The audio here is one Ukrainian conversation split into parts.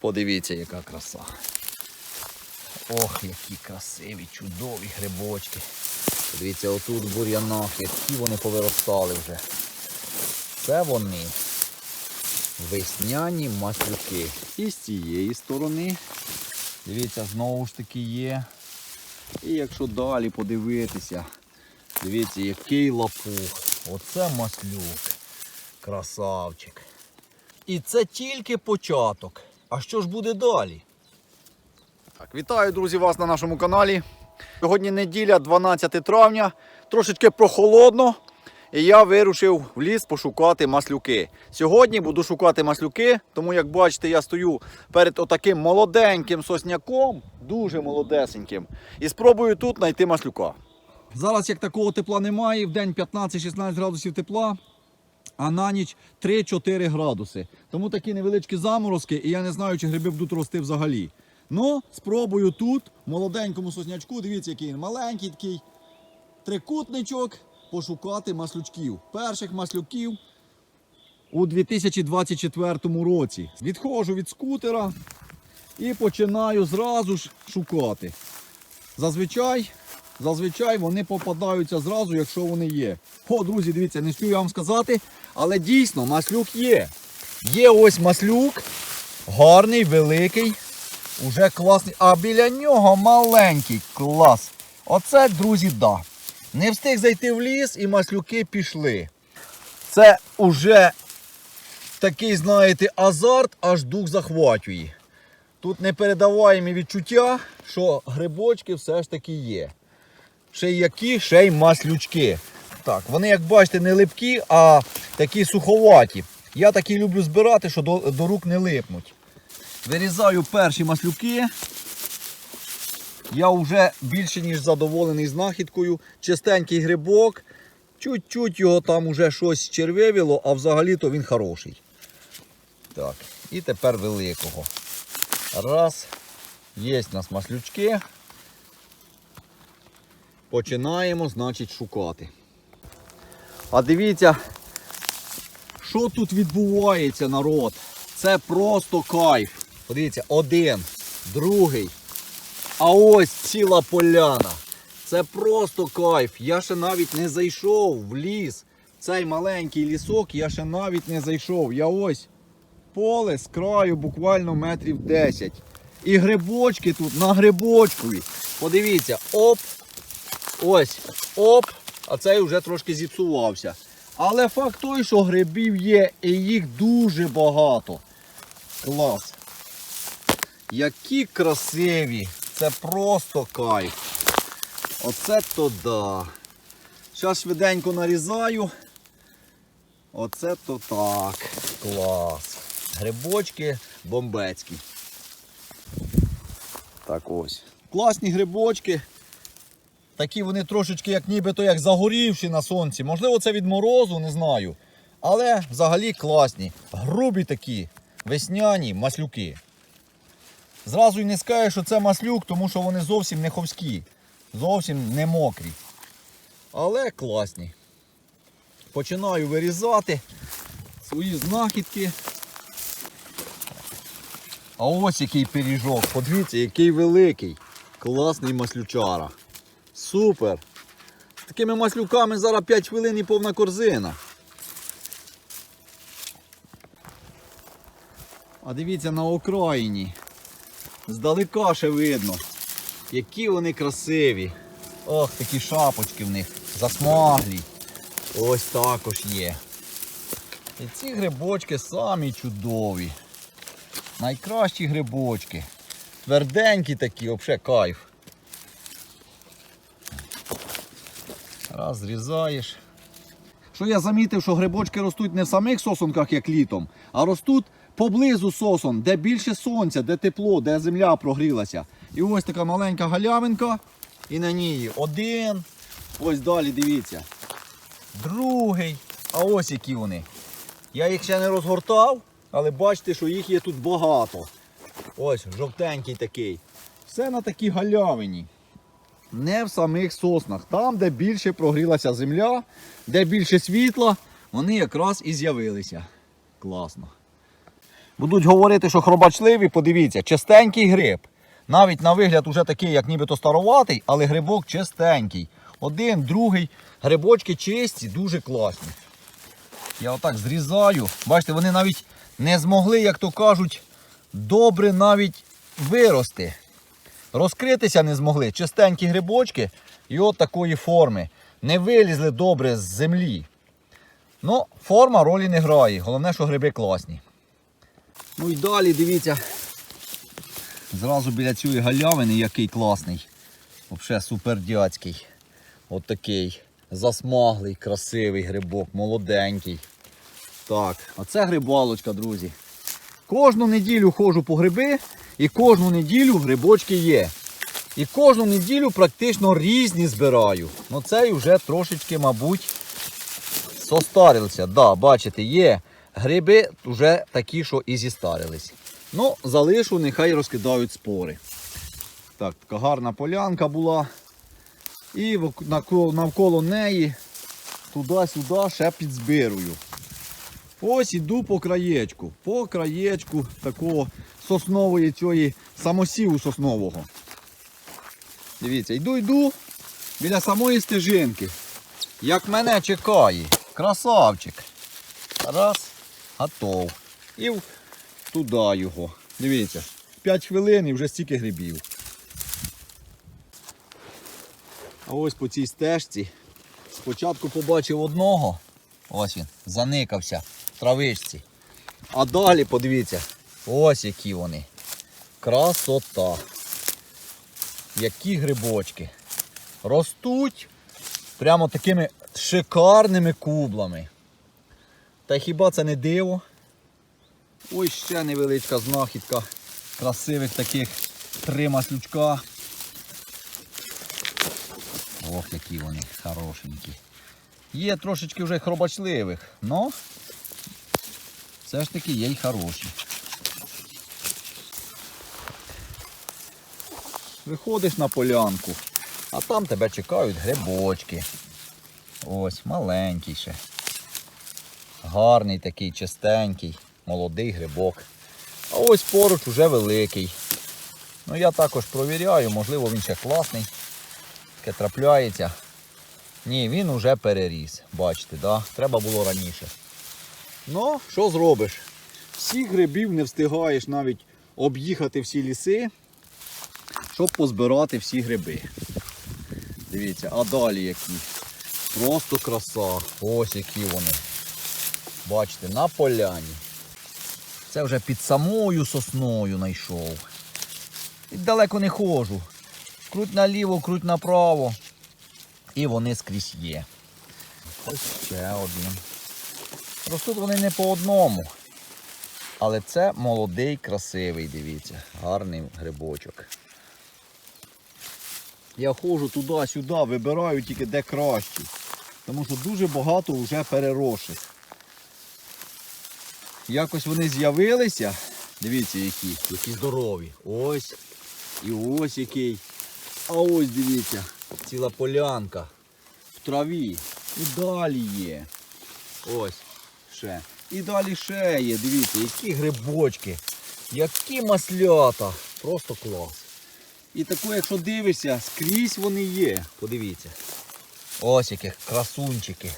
Подивіться, яка краса. Ох, які красиві, чудові грибочки. Подивіться, отут бур'янах, які вони повиростали вже. Це вони. Весняні маслюки. І з цієї сторони. Дивіться, знову ж таки є. І якщо далі подивитися, дивіться, який лапух. Оце маслюк. Красавчик. І це тільки початок. А що ж буде далі? Так, вітаю, друзі, вас на нашому каналі. Сьогодні неділя, 12 травня, трошечки прохолодно. І я вирушив в ліс пошукати маслюки. Сьогодні буду шукати маслюки, тому як бачите, я стою перед отаким молоденьким сосняком, дуже молодесеньким, і спробую тут знайти маслюка. Зараз як такого тепла немає, в день 15-16 градусів тепла, а на ніч 3-4 градуси. Тому такі невеличкі заморозки, і я не знаю, чи гриби будуть рости взагалі. Ну, спробую тут, в молоденькому соснячку, дивіться, який він маленький такий трикутничок, пошукати маслючків. Перших маслюків у 2024 році. Відходжу від скутера і починаю зразу ж шукати. Зазвичай, зазвичай вони попадаються зразу, якщо вони є. О, друзі, дивіться, не встиг я вам сказати, але дійсно маслюк є. Є ось маслюк, гарний, великий, уже класний. А біля нього маленький клас. Оце, друзі, да. Не встиг зайти в ліс і маслюки пішли. Це уже такий, знаєте, азарт, аж дух захвачує. Тут непередаваємі відчуття, що грибочки все ж таки є. Ще й які, ще й маслючки. Так, вони, як бачите, не липкі, а такі суховаті. Я такі люблю збирати, що до, до рук не липнуть. Вирізаю перші маслюки. Я вже більше ніж задоволений знахідкою. Чистенький грибок. Чуть-чуть його там уже щось червивіло, а взагалі-то він хороший. Так, і тепер великого. Раз. Є в нас маслючки. Починаємо, значить, шукати. А дивіться, що тут відбувається, народ. Це просто кайф. Подивіться, один, другий. А ось ціла поляна. Це просто кайф. Я ще навіть не зайшов в ліс. Цей маленький лісок я ще навіть не зайшов. Я ось поле з краю буквально метрів 10. І грибочки тут на грибочкові. Подивіться, оп. Ось, оп. А цей вже трошки зіпсувався. Але факт той, що грибів є, і їх дуже багато. Клас. Які красиві. Це просто кайф. Оце то да. Зараз швиденько нарізаю. Оце то так. Клас. Грибочки бомбецькі. Так ось. Класні грибочки. Такі вони трошечки, як нібито як загорівші на сонці. Можливо, це від морозу, не знаю. Але взагалі класні. Грубі такі, весняні маслюки. Зразу й не скажеш, що це маслюк, тому що вони зовсім не ховські, зовсім не мокрі. Але класні. Починаю вирізати свої знахідки. А ось який пиріжок. Подивіться, який великий. Класний маслючара. Супер. З такими маслюками зараз 5 хвилин і повна корзина. А дивіться на окраїні. Здалека ще видно. Які вони красиві. Ох, такі шапочки в них. Засмаглі. Ось також є. І ці грибочки самі чудові. Найкращі грибочки. Тверденькі такі, взагалі кайф. Раз зрізаєш. Що я замітив, що грибочки ростуть не в самих сосунках, як літом, а ростуть поблизу сосон, де більше сонця, де тепло, де земля прогрілася. І ось така маленька галявинка. І на ній один. Ось далі дивіться. Другий. А ось які вони. Я їх ще не розгортав, але бачите, що їх є тут багато. Ось жовтенький такий. Все на такій галявині. Не в самих соснах. Там, де більше прогрілася земля, де більше світла, вони якраз і з'явилися. Класно. Будуть говорити, що хробачливі, подивіться, чистенький гриб. Навіть на вигляд уже такий, як нібито староватий, але грибок чистенький. Один, другий. Грибочки чисті, дуже класні. Я отак зрізаю. Бачите, вони навіть не змогли, як то кажуть, добре навіть вирости. Розкритися не змогли. Чистенькі грибочки і от такої форми. Не вилізли добре з землі. Ну, форма ролі не грає. Головне, що гриби класні. Ну і далі дивіться. Зразу біля цієї галявини який класний. Взагалі супердяцький. От такий засмаглий, красивий грибок, молоденький. Так, оце грибалочка, друзі. Кожну неділю ходжу по гриби і кожну неділю грибочки є. І кожну неділю практично різні збираю. Ну цей вже трошечки, мабуть, состарився. Да, бачите, є гриби вже такі, що і зістарились. Ну, залишу, нехай розкидають спори. Так, така гарна полянка була. І навколо неї туди-сюди ще підзбирую. Ось іду по краєчку. По краєчку такого соснової цієї самосіву соснового. Дивіться, йду, йду біля самої стежинки. Як мене чекає. Красавчик. Раз, готов. І туди його. Дивіться, 5 хвилин і вже стільки грибів. А ось по цій стежці спочатку побачив одного. Ось він, заникався в травичці. А далі подивіться, ось які вони. Красота. Які грибочки. Ростуть прямо такими шикарними кублами. Та хіба це не диво? Ось ще невеличка знахідка красивих таких три маслючка. Ох, які вони хорошенькі. Є трошечки вже хробачливих, але все ж таки є й хороші. Виходиш на полянку, а там тебе чекають грибочки. Ось, маленький ще. Гарний такий, чистенький, молодий грибок. А ось поруч уже великий. Ну я також провіряю, можливо він ще класний. Таке трапляється. Ні, він уже переріс. Бачите, да? треба було раніше. Ну, що зробиш? Всіх грибів не встигаєш навіть об'їхати всі ліси, щоб позбирати всі гриби. Дивіться, а далі які. Просто краса. Ось які вони. Бачите, на поляні. Це вже під самою сосною знайшов. І далеко не ходжу. Круть наліво, круть направо. І вони скрізь є. Ось ще один. Ростуть вони не по одному. Але це молодий, красивий, дивіться, гарний грибочок. Я ходжу туди-сюди, вибираю тільки де кращий. Тому що дуже багато вже перероших. Якось вони з'явилися. Дивіться, які, які здорові. Ось. І ось який. А ось дивіться, ціла полянка в траві. І далі є. Ось ще. І далі ще є. Дивіться, які грибочки, які маслята. Просто клас. І тако, якщо дивишся, скрізь вони є. Подивіться. Ось які красунчики.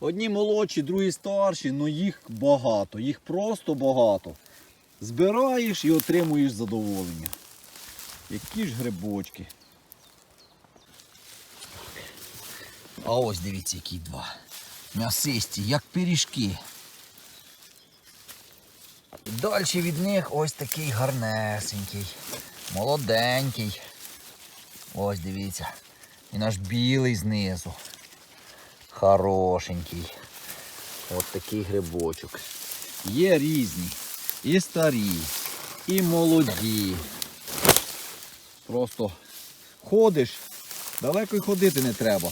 Одні молодші, другі старші, але їх багато, їх просто багато. Збираєш і отримуєш задоволення. Які ж грибочки. А ось дивіться, які два. М'ясисті, як пиріжки. Далі від них ось такий гарнесенький, молоденький. Ось дивіться. І наш білий знизу. Хорошенький. От такий грибочок. Є різні. І старі, і молоді. Просто ходиш, далеко й ходити не треба.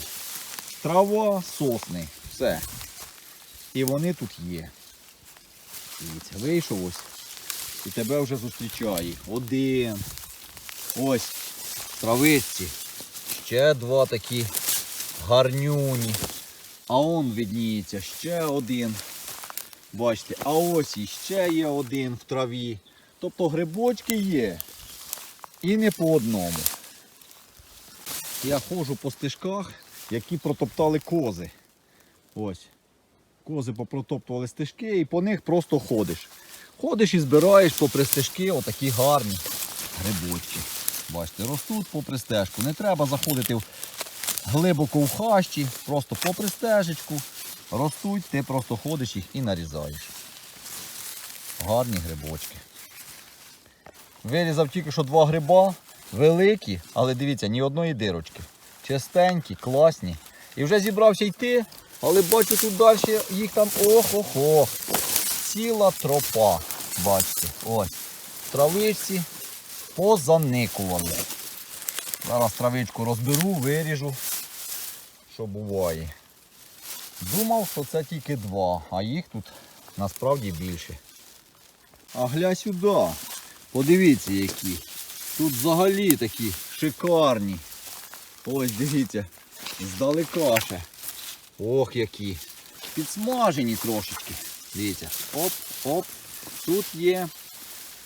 Трава, сосни, все. І вони тут є. Дивіться, вийшов ось. І тебе вже зустрічає. Один. Ось. в Ще два такі гарнюні. А он видніється ще один. Бачите, а ось іще є один в траві. Тобто грибочки є. І не по одному. Я ходжу по стежках, які протоптали кози. Ось. Кози попротоптували стежки і по них просто ходиш. Ходиш і збираєш попри стежки отакі гарні грибочки. Бачите, ростуть попри стежку. Не треба заходити глибоко в хащі, просто попри стежечку. Ростуть, ти просто ходиш їх і нарізаєш. Гарні грибочки. Вирізав тільки що два гриба, великі, але дивіться, ні одної дирочки. Чистенькі, класні. І вже зібрався йти, але бачу тут далі їх там ох-ох-ох. Ціла тропа. Бачите, ось. В травичці позаникували. Зараз травичку розберу, виріжу, що буває. Думав, що це тільки два, а їх тут насправді більше. А гля сюди. Подивіться які. Тут взагалі такі шикарні. Ось дивіться, здалека ще. Ох які. Підсмажені трошечки. Дивіться. Оп, оп. Тут є.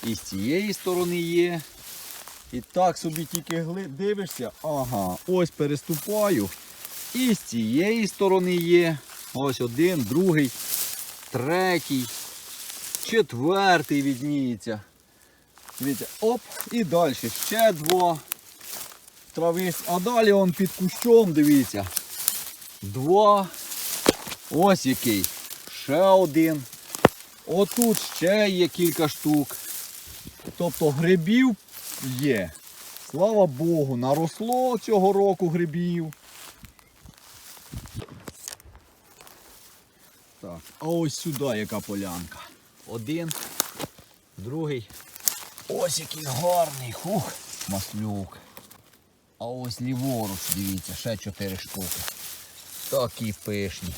І з цієї сторони є. І так собі тільки дивишся. Ага, ось переступаю. І з цієї сторони є. Ось один, другий, третій, четвертий відніється. Дивіться, оп, і далі ще два. Травись. А далі он під кущом, дивіться. Два. Ось який. Ще один. Отут ще є кілька штук. Тобто грибів є. Слава Богу, наросло цього року грибів. Так, а ось сюди яка полянка. Один, другий. Ось який гарний. Хух, маслюк. А ось ліворуч, дивіться, ще чотири штуки. Такі пишні.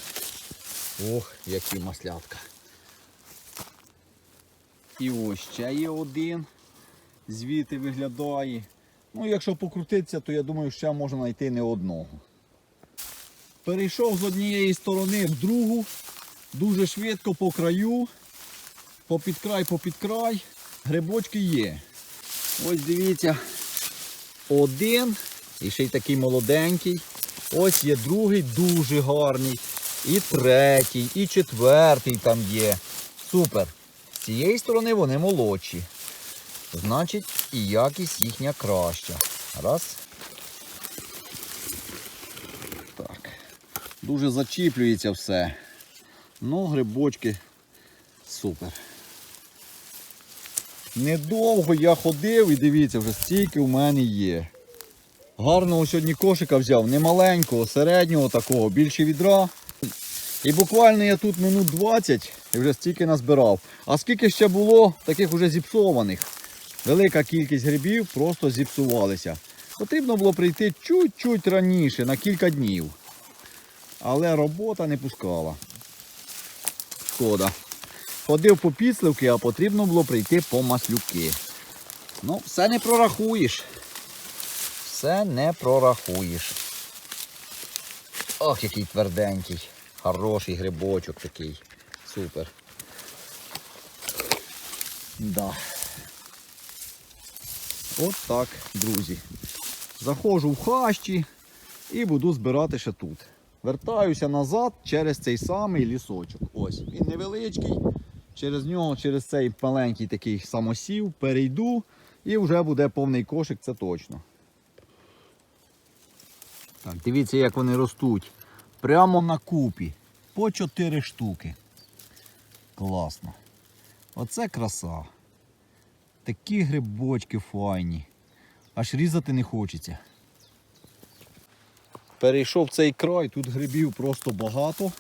Ох, які маслятка. І ось ще є один. Звідти виглядає. Ну, якщо покрутитися, то я думаю, ще можна знайти не одного. Перейшов з однієї сторони в другу, дуже швидко по краю, попід край, попід край. Грибочки є. Ось дивіться, один, і ще й такий молоденький. Ось є другий, дуже гарний. І третій, і четвертий там є. Супер. З цієї сторони вони молодші. Значить, і якість їхня краща. Раз. Так. Дуже зачіплюється все. Ну, грибочки супер. Недовго я ходив і дивіться, вже стільки в мене є. Гарного сьогодні кошика взяв, не маленького, середнього такого, більше відра. І буквально я тут минут 20 і вже стільки назбирав. А скільки ще було таких уже зіпсованих. Велика кількість грибів просто зіпсувалися. Потрібно було прийти чуть-чуть раніше, на кілька днів. Але робота не пускала. Шкода. Ходив по підсливки, а потрібно було прийти по маслюки. Ну, все не прорахуєш. Все не прорахуєш. Ох, який тверденький. Хороший грибочок такий. Супер. Да. От так, друзі. Заходжу в хащі і буду збирати ще тут. Вертаюся назад через цей самий лісочок. Ось, він невеличкий. Через нього, через цей маленький такий самосів, перейду і вже буде повний кошик, це точно. Так, дивіться, як вони ростуть. Прямо на купі. По 4 штуки. Класно. Оце краса. Такі грибочки файні. Аж різати не хочеться. Перейшов цей край, тут грибів просто багато.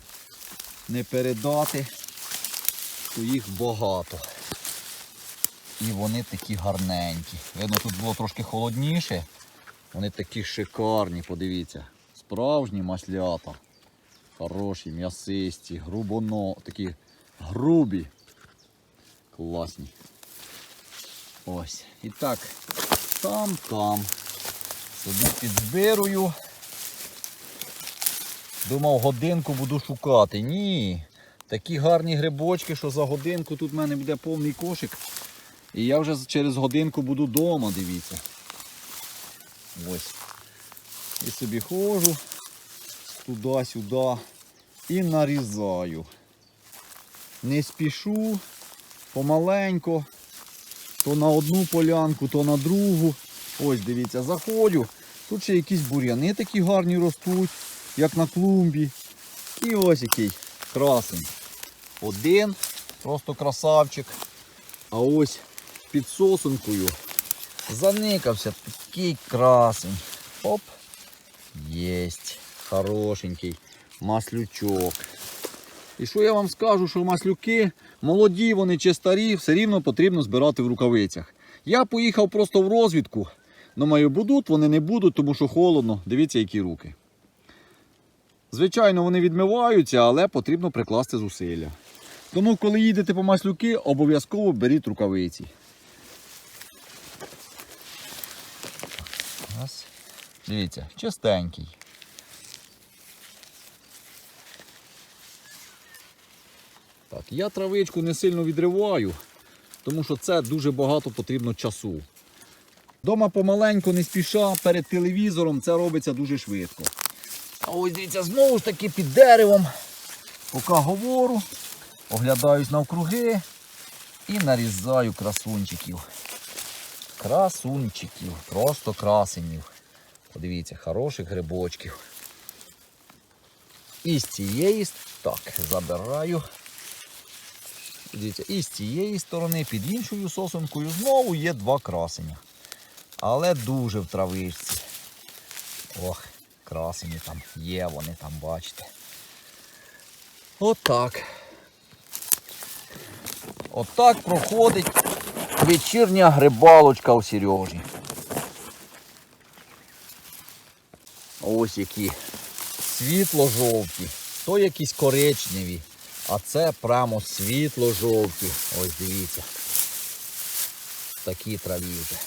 Не передати, то їх багато. І вони такі гарненькі. Видно, тут було трошки холодніше. Вони такі шикарні, подивіться. Справжні маслята. Хороші, м'ясисті, грубоно, такі грубі. Класні. Ось. І так, там, там. Собі підзбирую. Думав, годинку буду шукати. Ні. Такі гарні грибочки, що за годинку тут в мене буде повний кошик. І я вже через годинку буду вдома, дивіться. Ось. І собі ходжу туди-сюди і нарізаю. Не спішу, помаленько, то на одну полянку, то на другу. Ось дивіться, заходжу. Тут ще якісь бур'яни такі гарні ростуть, як на клумбі. І ось який красень. Один, просто красавчик. А ось під сосункою заникався такий красень. Оп. Єсть. Хорошенький маслючок. І що я вам скажу, що маслюки, молоді вони чи старі, все рівно потрібно збирати в рукавицях. Я поїхав просто в розвідку. Думаю, будуть, вони не будуть, тому що холодно. Дивіться, які руки. Звичайно, вони відмиваються, але потрібно прикласти зусилля. Тому, коли їдете по маслюки, обов'язково беріть рукавиці. Дивіться, чистенький. Так, я травичку не сильно відриваю, тому що це дуже багато потрібно часу. Дома помаленьку, не спіша, перед телевізором це робиться дуже швидко. А ось дивіться, знову ж таки під деревом. Поки говорю, оглядаюсь навкруги і нарізаю красунчиків. Красунчиків, просто красенів. Подивіться, хороших грибочків. І з цієї так, забираю. Дивіться, і з цієї сторони, під іншою сосункою, знову є два красення. Але дуже в травичці. Ох, красені там є, вони там, бачите. Отак. Отак проходить вечірня грибалочка у Сережі. Ось які світло-жовті, то якісь коричневі, а це прямо світло-жовті. Ось дивіться. Такі траві вже.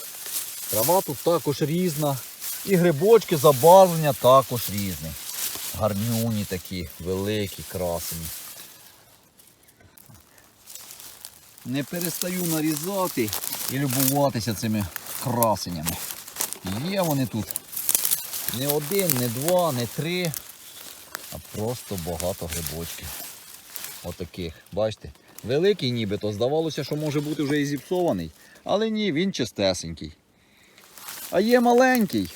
Трава тут також різна. І грибочки забарвлення також різні. Гарнюні такі, великі, красені. Не перестаю нарізати і любуватися цими красенями. Є вони тут не один, не два, не три, а просто багато грибочків. Отаких. Бачите? Великий нібито здавалося, що може бути вже і зіпсований. Але ні, він чистесенький. А є маленький,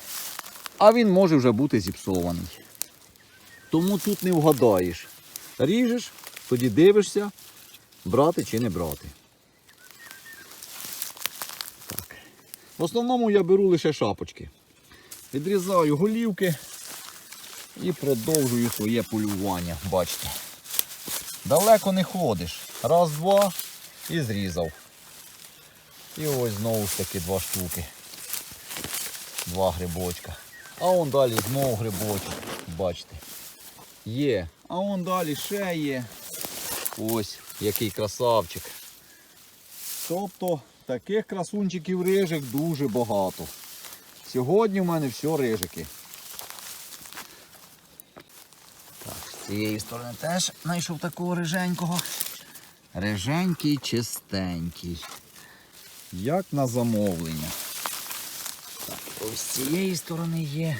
а він може вже бути зіпсований. Тому тут не вгадаєш. Ріжеш, тоді дивишся, брати чи не брати. Так. В основному я беру лише шапочки. Відрізаю голівки і продовжую своє полювання. Бачите. Далеко не ходиш. Раз, два і зрізав. І ось знову ж таки два штуки. Два грибочка. А он далі знову грибочок. Бачите. Є. А он далі ще є. Ось який красавчик. Тобто таких красунчиків рижик дуже багато. Сьогодні в мене все рижики. Так, з цієї сторони теж знайшов такого риженького. Риженький, чистенький. Як на замовлення. Так, ось з цієї сторони є.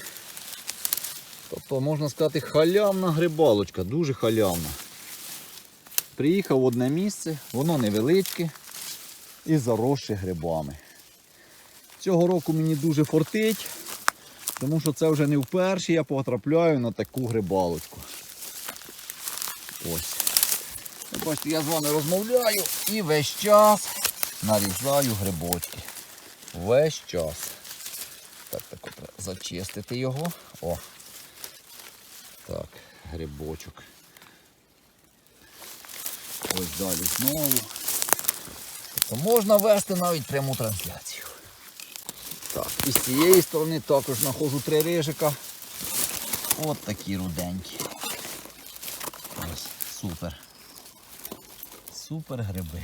Тобто, можна сказати, халявна грибалочка, дуже халявна. Приїхав в одне місце, воно невеличке і заросше грибами. Цього року мені дуже фортить, тому що це вже не вперше я потрапляю на таку грибалочку. Ось. Ви Бачите, я з вами розмовляю і весь час нарізаю грибочки. Весь час. Так, так от зачистити його. О. Так, грибочок. Ось далі знову. Тобто можна вести навіть пряму трансляцію. Так, і з цієї сторони також знаходжу три рижика. От такі руденькі. Супер. Супер гриби.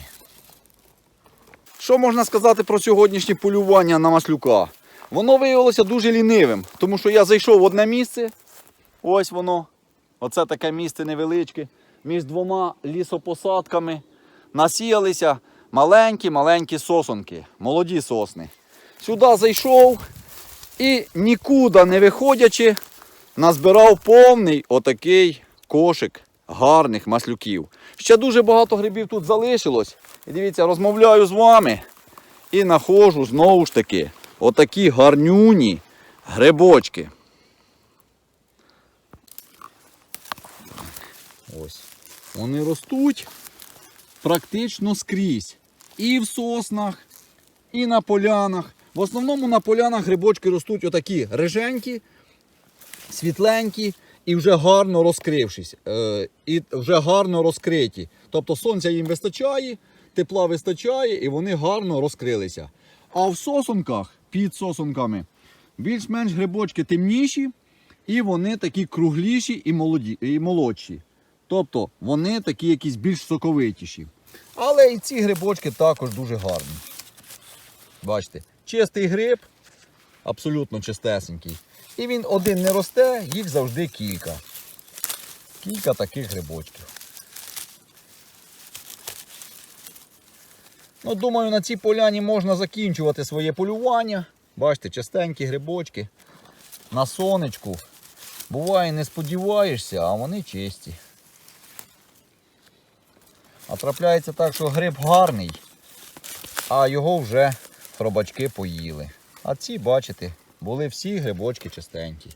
Що можна сказати про сьогоднішнє полювання на маслюка? Воно виявилося дуже лінивим, тому що я зайшов в одне місце, ось воно. Оце таке місце невеличке. між двома лісопосадками насіялися маленькі-маленькі сосонки, молоді сосни. Сюди зайшов і нікуди не виходячи, назбирав повний отакий кошик гарних маслюків. Ще дуже багато грибів тут залишилось. І дивіться, розмовляю з вами і знаходжу знову ж таки отакі гарнюні грибочки. Ось. Вони ростуть практично скрізь. І в соснах, і на полянах. В основному на полянах грибочки ростуть отакі риженькі, світленькі і вже гарно розкрившись. Е, і вже гарно розкриті. Тобто сонця їм вистачає, тепла вистачає і вони гарно розкрилися. А в сосунках, під сосунками, більш-менш грибочки темніші, і вони такі кругліші і, молоді, і молодші. Тобто вони такі якісь більш соковитіші. Але і ці грибочки також дуже гарні. Бачите, чистий гриб, абсолютно чистесенький. І він один не росте, їх завжди кілька. Кілька таких грибочків. Ну, думаю, на цій поляні можна закінчувати своє полювання. Бачите, частенькі грибочки. На сонечку. Буває, не сподіваєшся, а вони чисті. А трапляється так, що гриб гарний, а його вже хробачки поїли. А ці, бачите, були всі грибочки чистенькі.